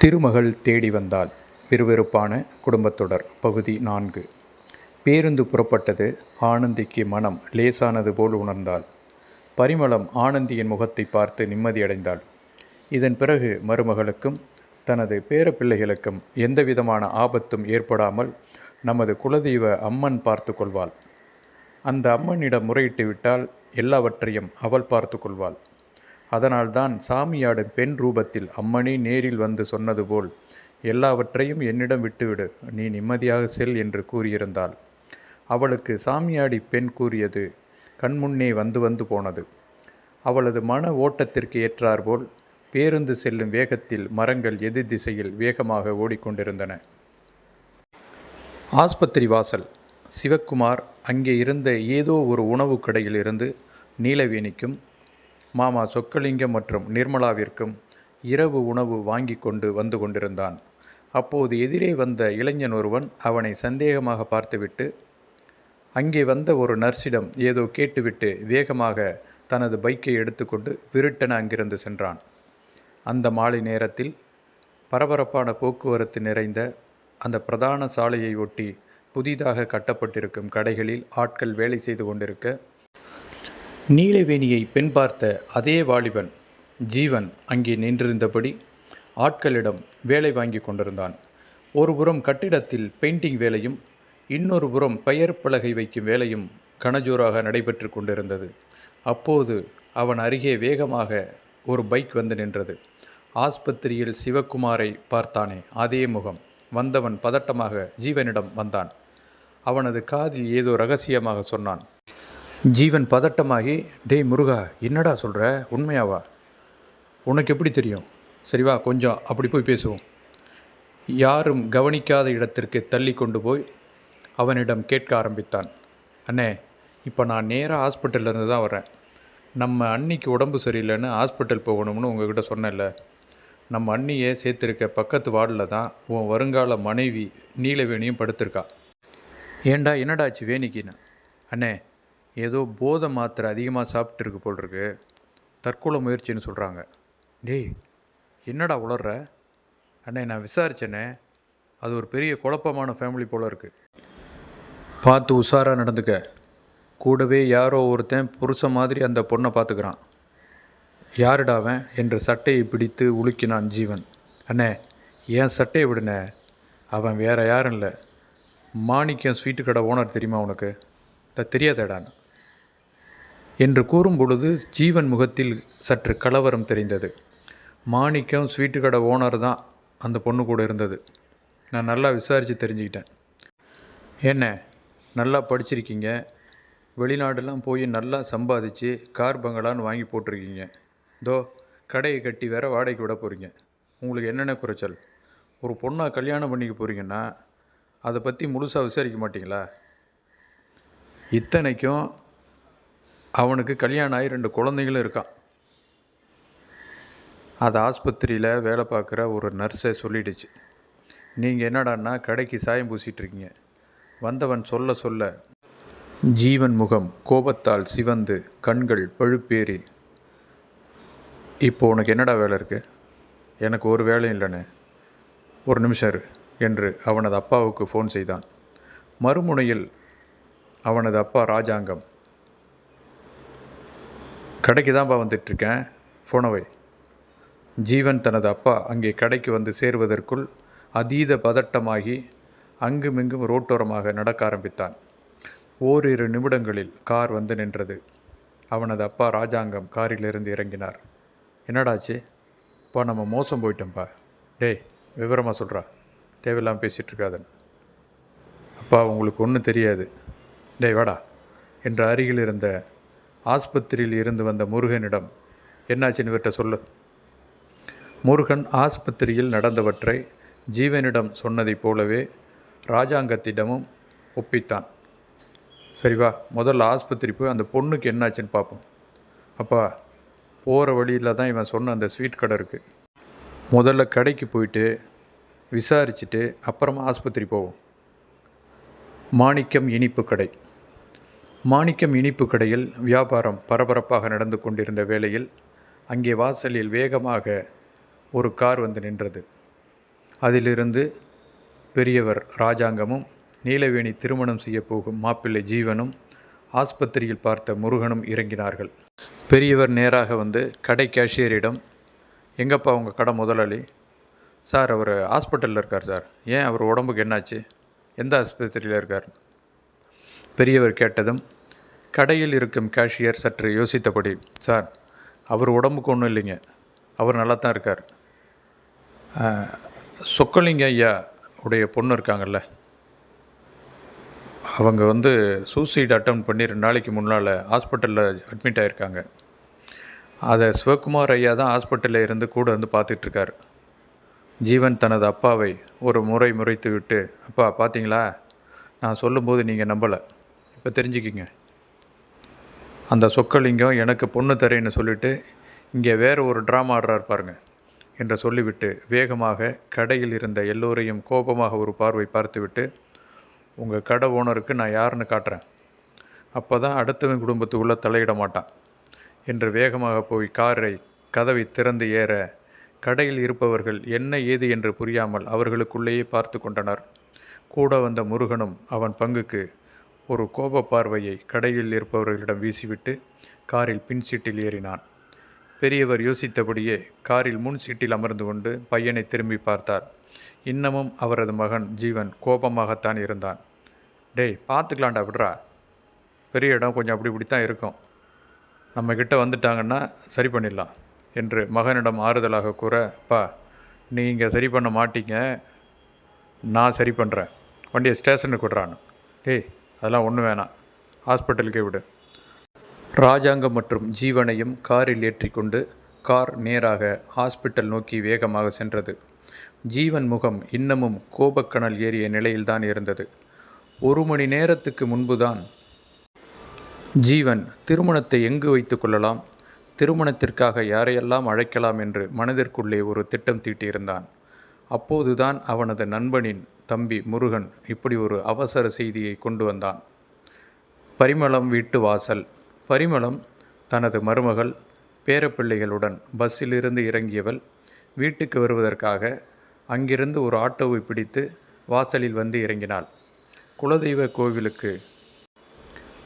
திருமகள் தேடி வந்தாள். விறுவிறுப்பான குடும்பத்தொடர். பகுதி நான்கு. பேருந்து புறப்பட்டது. ஆனந்திக்கு மனம் லேசானது போல் உணர்ந்தாள். பரிமளம் ஆனந்தியின் முகத்தை பார்த்து நிம்மதியடைந்தாள் இதன் பிறகு மருமகளுக்கும் தனது பேரப்பிள்ளைகளுக்கும் எந்தவிதமான ஆபத்தும் ஏற்படாமல் நமது குலதெய்வ அம்மன் பார்த்து கொள்வாள். அந்த அம்மனிடம் முறையிட்டு விட்டால் எல்லாவற்றையும் அவள் பார்த்து கொள்வாள். அதனால்தான் சாமியாடும் பெண் ரூபத்தில் அம்மணி நேரில் வந்து சொன்னது போல் எல்லாவற்றையும் என்னிடம் விட்டுவிடு நீ நிம்மதியாக செல் என்று கூறியிருந்தாள். அவளுக்கு சாமியாடி பெண் கூறியது கண்முன்னே வந்து வந்து போனது. அவளது மன ஓட்டத்திற்கு ஏற்றாற்போல் பேருந்து செல்லும் வேகத்தில் மரங்கள் எதிர் திசையில் வேகமாக ஓடிக்கொண்டிருந்தன. ஆஸ்பத்திரி வாசல். சிவக்குமார் அங்கே இருந்த ஏதோ ஒரு உணவுக் கடையில் இருந்து நீலவேணிக்கும் மாமா சொக்கலிங்கம் மற்றும் நிர்மலாவிற்கும் இரவு உணவு வாங்கி கொண்டு வந்து கொண்டிருந்தான். அப்போது எதிரே வந்த இளைஞன் ஒருவன் அவனை சந்தேகமாக பார்த்துவிட்டு அங்கே வந்த ஒரு நர்ஸிடம் ஏதோ கேட்டுவிட்டு வேகமாக தனது பைக்கை எடுத்துக்கொண்டு விருட்டென அங்கிருந்து சென்றான். அந்த மாலை நேரத்தில் பரபரப்பான போக்குவரத்து நிறைந்த அந்த பிரதான சாலையை ஒட்டி புதிதாக கட்டப்பட்டிருக்கும் கடைகளில் ஆட்கள் வேலை செய்து கொண்டிருக்க நீலவேணியை பெண் பார்த்த அதே வாலிபன் ஜீவன் அங்கே நின்றிருந்தபடி ஆட்களிடம் வேலை வாங்கி கொண்டிருந்தான். ஒருபுறம் கட்டிடத்தில் பெயிண்டிங் வேலையும் இன்னொரு புறம் பெயர் பலகை வைக்கும் வேலையும் கனஜோராக நடைபெற்று கொண்டிருந்தது. அப்போது அவன் அருகே வேகமாக ஒரு பைக் வந்து நின்றது. ஆஸ்பத்திரியில் சிவக்குமாரை பார்த்தானே அதே முகம். வந்தவன் பதட்டமாக ஜீவனிடம் வந்தான். அவனது காதில் ஏதோ ரகசியமாக சொன்னான். ஜீவன் பதட்டமாகி டேய் முருகா என்னடா சொல்கிற உண்மையாவா? உனக்கு எப்படி தெரியும்? சரிவா கொஞ்சம் அப்படி போய் பேசுவோம். யாரும் கவனிக்காத இடத்திற்கு தள்ளி கொண்டு போய் அவனிடம் கேட்க ஆரம்பித்தான். அண்ணே இப்போ நான் நேராக ஹாஸ்பிட்டல்லேருந்து தான் வரேன் நம்ம அன்னிக்கு உடம்பு சரியில்லைன்னு ஹாஸ்பிட்டல் போகணும்னு உங்ககிட்ட சொன்னேன்ல. நம்ம அண்ணியை சேர்த்துருக்க பக்கத்து வார்டில் தான் உன் வருங்கால மனைவி நீலவேணியும் படுத்திருக்கா. ஏண்டா என்னடாச்சு வேணிக்கின்னு? அண்ணே ஏதோ போதை மாத்திரை அதிகமாக சாப்பிட்டுருக்கு போல் இருக்கு தற்கொலை முயற்சின்னு சொல்கிறாங்க டேய் என்னடா உளர்ற? அண்ணே நான் விசாரிச்சேனே. அது ஒரு பெரிய குழப்பமான ஃபேமிலி போல் இருக்குது பார்த்து உஷாராக நடந்துக்க. கூடவே யாரோ ஒருத்தன் புருஷன் மாதிரி அந்த பொண்ணை பார்த்துக்கிறான். யாருடாவன் என்று சட்டையை பிடித்து உலுக்கினான் ஜீவன். அண்ணே ஏன் சட்டையை விடுனே? அவன் வேற யாரும் இல்லை. மாணிக்கம் ஸ்வீட்டு கடை ஓனர் தெரியுமா உனக்கு? அது தெரியாதேடான்னு என்று கூறும் பொழுது ஜீவன் முகத்தில் சற்று கலவரம் தெரிந்தது. மாணிக்கம் ஸ்வீட்டு கடை ஓனர் தான் அந்த பொண்ணு கூட இருந்தது. நான் நல்லா விசாரித்து தெரிஞ்சுக்கிட்டேன். என்ன நல்லா படிச்சிருக்கீங்க? வெளிநாடெல்லாம் போய் நல்லா சம்பாதிச்சு கார் பங்களான்னு வாங்கி போட்டிருக்கீங்க. தோ கடையை கட்டி வேற வாடகைக்கு விட போகிறீங்க உங்களுக்கு என்னென்ன குறைச்சல்? ஒரு பொண்ணை கல்யாணம் பண்ணிக்க போகிறீங்கன்னா அதை பற்றி முழுசாக விசாரிக்க மாட்டிங்களா? இத்தனைக்கும் அவனுக்கு கல்யாணம் ஆகி ரெண்டு குழந்தைங்களும் இருக்கான். அது ஆஸ்பத்திரியில் வேலை பார்க்குற ஒரு நர்ஸை சொல்லிடுச்சு. நீங்கள் என்னடான்னா கடைக்கு சாயம் பூசிட்டு இருக்கீங்க வந்தவன் சொல்ல சொல்ல ஜீவன் முகம் கோபத்தால் சிவந்து கண்கள் பழுப்பேறி. இப்போ உனக்கு என்னடா வேலை இருக்குது எனக்கு ஒரு வேலையும் இல்லைண்ணே. ஒரு நிமிஷம் இரு என்று அவனது அப்பாவுக்கு ஃபோன் செய்தான். மறுமுனையில் அவனது அப்பா ராஜாங்கம் கடைக்கு தான்ப்பா வந்துட்டுருக்கேன் போனவை ஜீவன் தனது அப்பா அங்கே கடைக்கு வந்து சேருவதற்குள் அதீத பதட்டமாகி அங்குமிங்கும் ரோட்டோரமாக நடக்க ஆரம்பித்தான். ஓரிரு நிமிடங்களில் கார் வந்து நின்றது. அவனது அப்பா ராஜாங்கம் காரிலிருந்து இறங்கினார். என்னடாச்சு? இப்போ நம்ம மோசம் போயிட்டோம்ப்பா டேய் விவரமாக சொல்கிறா தேவையில்லாமல் பேசிகிட்ருக்காதன் அப்பா உங்களுக்கு ஒன்றும் தெரியாது. டேய் வாடா. என்ற அருகில் இருந்த ஆஸ்பத்திரியில் இருந்து வந்த முருகனிடம் என்னாச்சுன்னு இவர்கிட்ட சொல்லு. முருகன் ஆஸ்பத்திரியில் நடந்தவற்றை ஜீவனிடம் சொன்னதைப் போலவே ராஜாங்கத்திடமும் ஒப்பித்தான். சரிவா முதல்ல ஆஸ்பத்திரி போய் அந்த பொண்ணுக்கு என்னாச்சுன்னு பார்ப்போம் அப்பா போகிற வழியில் தான் இவன் சொன்ன அந்த ஸ்வீட் கடை இருக்குது முதல்ல கடைக்கு போயிட்டு விசாரிச்சுட்டு அப்புறமா ஆஸ்பத்திரி போவோம். மாணிக்கம் இனிப்பு கடை. மாணிக்கம் இனிப்பு கடையில் வியாபாரம் பரபரப்பாக நடந்து கொண்டிருந்த வேளையில் அங்கே வாசலில் வேகமாக ஒரு கார் வந்து நின்றது. அதிலிருந்து பெரியவர் ராஜாங்கமும் நீலவேணி திருமணம் செய்யப் போகும் மாப்பிள்ளை ஜீவனும் ஆஸ்பத்திரியில் பார்த்த முருகனும் இறங்கினார்கள். பெரியவர் நேராக வந்து கடை கேஷியரிடம் எங்கப்பா உங்கள் கடை முதலாளி? சார் அவர் ஹாஸ்பிட்டலில் இருக்கார் சார். ஏன் அவர் உடம்புக்கு என்னாச்சு? எந்த ஆஸ்பத்திரியில் இருக்கார்? பெரியவர் கேட்டதும் கடையில் இருக்கும் கேஷியர் சற்று யோசித்தபடி சார் அவர் உடம்புக்கு ஒன்றும் இல்லைங்க. அவர் நல்லா தான் இருக்கார். சொக்கலிங்க ஐயா உடைய பொண்ணு இருக்காங்கல்ல. அவங்க வந்து சூசைட் அட்டம் பண்ணி ரெண்டு நாளைக்கு முன்னால் ஹாஸ்பிட்டலில் அட்மிட் ஆகிருக்காங்க அதை சிவகுமார் ஐயா தான் ஹாஸ்பிட்டலில் இருந்து கூட வந்து பார்த்துட்ருக்காரு. ஜீவன் தனது அப்பாவை ஒரு முறை முறைத்து விட்டு அப்பா பார்த்தீங்களா? நான் சொல்லும்போது நீங்கள் நம்பலை. இப்போ தெரிஞ்சுக்கிங்க. அந்த சொக்கலிங்கம் எனக்கு பொண்ணு தரேன்னு சொல்லிட்டு இங்கே வேறு ஒரு ட்ராமா ஆடுறார் பாருங்க என்று சொல்லிவிட்டு வேகமாக கடையில் இருந்த எல்லோரையும் கோபமாக ஒரு பார்வை பார்த்துவிட்டு உங்கள் கடை ஓனருக்கு நான் யாருன்னு காட்டுறேன். அப்போ தான் அடுத்தவன் குடும்பத்துக்குள்ளே தலையிட மாட்டான். என்று வேகமாக போய் காரை கதவை திறந்து ஏற கடையில் இருப்பவர்கள் என்ன ஏது என்று புரியாமல் அவர்களுக்குள்ளேயே பார்த்து கொண்டனர். கூட வந்த முருகனும் அவன் பங்குக்கு ஒரு கோப பார்வையை கடையில் இருப்பவர்களிடம் வீசிவிட்டு காரில் பின் சீட்டில் ஏறினான். பெரியவர் யோசித்தபடியே காரில் முன் சீட்டில் அமர்ந்து கொண்டு பையனை திரும்பி பார்த்தார். இன்னமும் அவரது மகன் ஜீவன் கோபமாகத்தான் இருந்தான். டேய் பார்த்துக்கலாம்டா விட்றா. பெரிய இடம் கொஞ்சம் அப்படி இப்படி தான் இருக்கும் நம்மக்கிட்ட வந்துட்டாங்கன்னா சரி பண்ணிடலாம் என்று மகனிடம் ஆறுதலாக கூற பா நீங்கள் சரி பண்ண மாட்டீங்க. நான் சரி பண்ணுறேன் வண்டியை ஸ்டேஷனுக்கு விட்றான்னு. டேய் அதெல்லாம் ஒன்றும் வேணாம். ஹாஸ்பிட்டலுக்கே விடு. ராஜாங்கம் மற்றும் ஜீவனையும் காரில் ஏற்றிக்கொண்டு கார் நேராக ஹாஸ்பிட்டல் நோக்கி வேகமாக சென்றது. ஜீவன் முகம் இன்னமும் கோபக்கணல் ஏறிய நிலையில்தான் இருந்தது. ஒரு மணி நேரத்துக்கு முன்புதான் ஜீவன் திருமணத்தை எங்கு வைத்து கொள்ளலாம்? திருமணத்திற்காக யாரையெல்லாம் அழைக்கலாம் என்று மனதிற்குள்ளே ஒரு திட்டம் தீட்டியிருந்தான். அப்போதுதான் அவனது நண்பனின் தம்பி முருகன் இப்படி ஒரு அவசர செய்தியை கொண்டு வந்தான். பரிமளம் வீட்டு வாசல். பரிமளம் தனது மருமகள் பேரப்பிள்ளைகளுடன் பஸ்ஸிலிருந்து இறங்கியவள் வீட்டுக்கு வருவதற்காக அங்கிருந்து ஒரு ஆட்டோவை பிடித்து வாசலில் வந்து இறங்கினாள். குலதெய்வ கோவிலுக்கு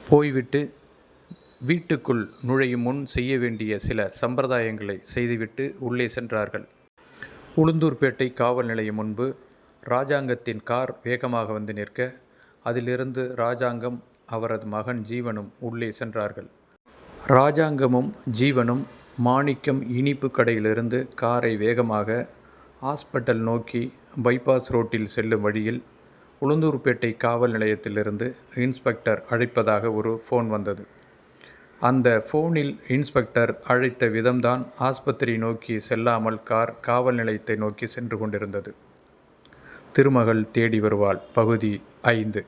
போய்விட்டு வீட்டுக்குள் நுழையும் முன் செய்ய வேண்டிய சில சம்பிரதாயங்களை செய்துவிட்டு உள்ளே சென்றார்கள். உளுந்தூர்பேட்டை காவல் நிலையம் முன்பு ராஜாங்கத்தின் கார் வேகமாக வந்து நிற்க அதிலிருந்து ராஜாங்கம் அவரது மகன் ஜீவனும் உள்ளே சென்றார்கள். ராஜாங்கமும் ஜீவனும் மாணிக்கம் இனிப்பு கடையிலிருந்து காரை வேகமாக ஹாஸ்பிட்டல் நோக்கி பைபாஸ் ரோட்டில் செல்லும் வழியில் உளுந்தூர்பேட்டை காவல் நிலையத்திலிருந்து இன்ஸ்பெக்டர் அழைப்பதாக ஒரு ஃபோன் வந்தது. அந்த ஃபோனில் இன்ஸ்பெக்டர் அழைத்த விதம்தான் ஆஸ்பத்திரி நோக்கி செல்லாமல் கார் காவல் நிலையத்தை நோக்கி சென்று கொண்டிருந்தது. திருமகள் தேடி வருவாள். பகுதி ஐந்து.